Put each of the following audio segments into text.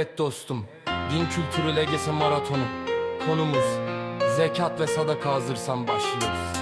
Evet dostum, din kültürü LGS maratonu. Konumuz zekat ve sadaka hazırsan başlıyoruz.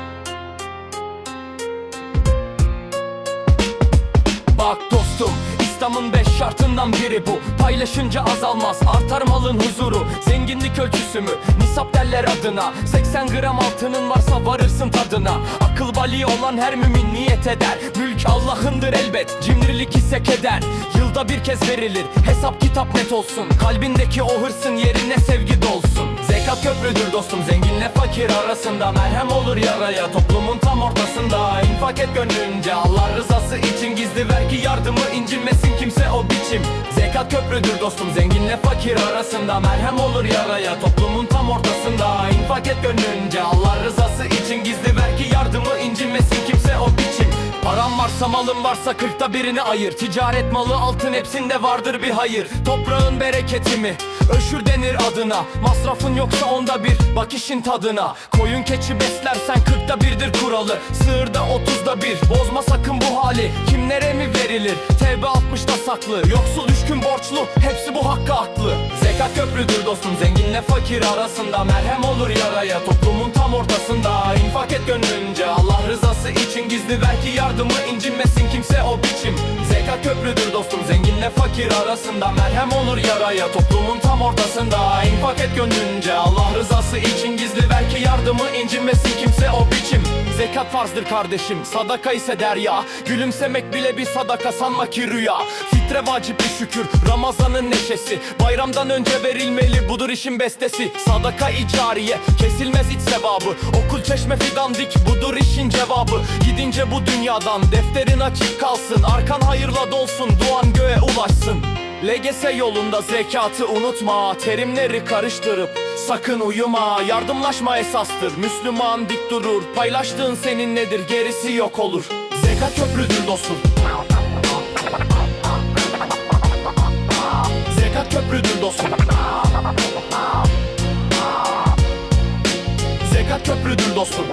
Bak dostum İslam'ın beş şartından biri bu. Paylaşınca azalmaz artar malın huzuru. Zenginlik ölçüsü mü? Nisap derler adına. 80 gram altının varsa varırsın tadına. Akıl bali olan her mümin niyet eder. Mülk Allah'ındır elbet cimrilik ise keder Yılda bir kez verilir hesap kitap net olsun. Kalbindeki o hırsın yerine sevgi dolsun. Zekat köprüdür dostum zenginle fakir arasında. Merhem olur yaraya toplumun tam ortasında İnfak et gönlünce Allah rızası için Gizli ver ki yardımı incinmesin kimse o biçim. Zekat köprüdür dostum zenginle fakir arasında Merhem olur yaraya toplumun tam ortasında. İnfak et gönlünce Allah rızası için Gizli ver ki yardımı incinmesin varsa malım varsa kırkta birini ayır. Ticaret malı altın hepsinde vardır bir hayır. Toprağın bereketi mi? Öşür denir adına. Masrafın yoksa onda bir. Bak işin tadına. Koyun keçi beslersen kırkta birdir kuralı. Sığırda otuzda bir. Bozma sakın bu hali. Kimlere mi verilir? Tevbe altmışta saklı. Yoksul düşkün borçlu. Hepsi bu hakka haklı. Zekat köprüdür dostum. Zenginle fakir arasında Merhem olur yaraya. Toplumun tam ortasında. İnfak et için Gizli ver ki yardımı incinmesin kimse o biçim. Zekat köprüdür dostum zenginle fakir arasında. Merhem olur yaraya toplumun tam ortasında. İnfak et gönlünce Allah rızası için Gizli ver ki yardımı incinmesin kimse o biçim Zekat farzdır kardeşim sadaka ise derya. Gülümsemek bile bir sadaka sanma ki rüya. Fitre vacip bir şükür Ramazanın neşesi. Bayramdan önce verilmeli budur işin bestesi. Sadaka icariye kesilmez hiç sevabı. Okul çeşme fidan dik budur işin cevabı. Gidince bu dünyadan defterin açık kalsın. Arkan hayırla dolsun duan göğe ulaşsın LGS yolunda zekatı unutma Terimleri karıştırıp sakın uyuma. Yardımlaşma esastır Müslüman dik durur. Paylaştığın senin nedir gerisi yok olur. Zekat köprüdür dostum. Zekat köprüdür dostum. Zekat köprüdür dostum